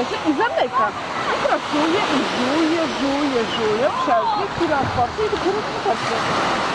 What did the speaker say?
bierze i zamyka. I pracuje, i żuje, żuje, żuje, przerwie, chwila otwarcie i dopiero wychodzi.